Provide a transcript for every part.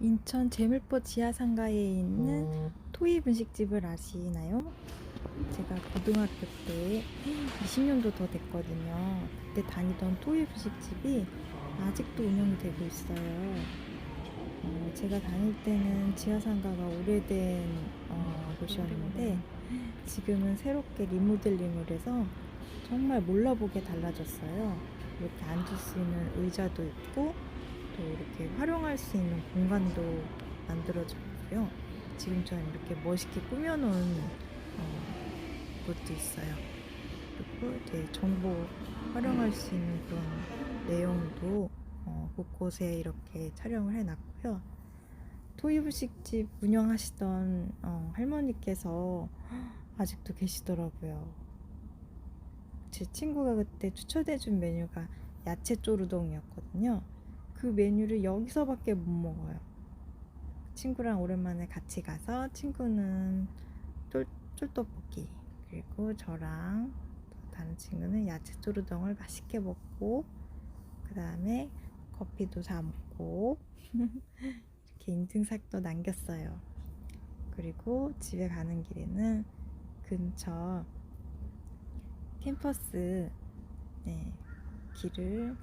인천 제물포 지하상가에 있는 토이 분식집을 아시나요? 제가 고등학교 때 20년도 더 됐거든요. 그때 다니던 토이 분식집이 아직도 운영이 되고 있어요. 어, 제가 다닐 때는 지하상가가 오래된 어, 곳이었는데 지금은 새롭게 리모델링을 해서 정말 몰라보게 달라졌어요. 이렇게 앉을 수 있는 의자도 있고 또 이렇게 활용할 수 있는 공간도 만들어져 있고요. 지금처럼 이렇게 멋있게 꾸며놓은 어, 곳도 있어요. 그리고 이제 정보 활용할 수 있는 그런 내용도 어, 곳곳에 이렇게 촬영을 해놨고요. 토이부식집 운영하시던 어, 할머니께서 아직도 계시더라고요. 제 친구가 그때 추천해준 메뉴가 야채 쪼르동이었거든요. 그 메뉴를 여기서밖에 못 먹어요. 친구랑 오랜만에 같이 가서 친구는 쫄, 쫄떡볶이 그리고 저랑 또 다른 친구는 야채 쪼르동을 맛있게 먹고 그 다음에 커피도 사 먹고 이렇게 인증샷도 남겼어요. 그리고 집에 가는 길에는 근처 캠퍼스 네, 길을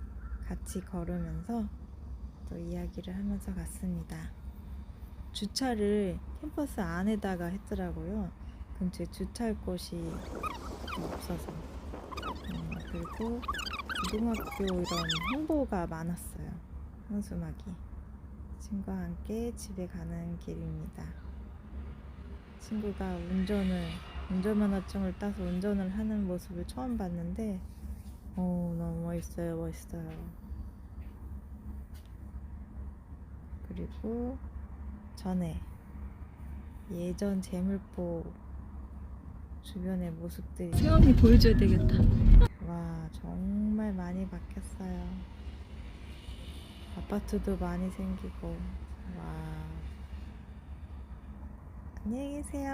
같이 걸으면서 또 이야기를 하면서 갔습니다. 주차를 캠퍼스 안에다가 했더라고요. 근처에 주차할 곳이 없어서. 음, 그리고 고등학교 이런 홍보가 많았어요. 현수막이. 친구와 함께 집에 가는 길입니다. 친구가 운전을 운전면허증을 따서 운전을 하는 모습을 처음 봤는데 어 너무 멋있어요 멋있어요 그리고 전에 예전 재물포 주변의 모습들이 세영이 보여줘야 되겠다. 와 정말 많이 바뀌었어요. 아파트도 많이 생기고. 와. 안녕히 계세요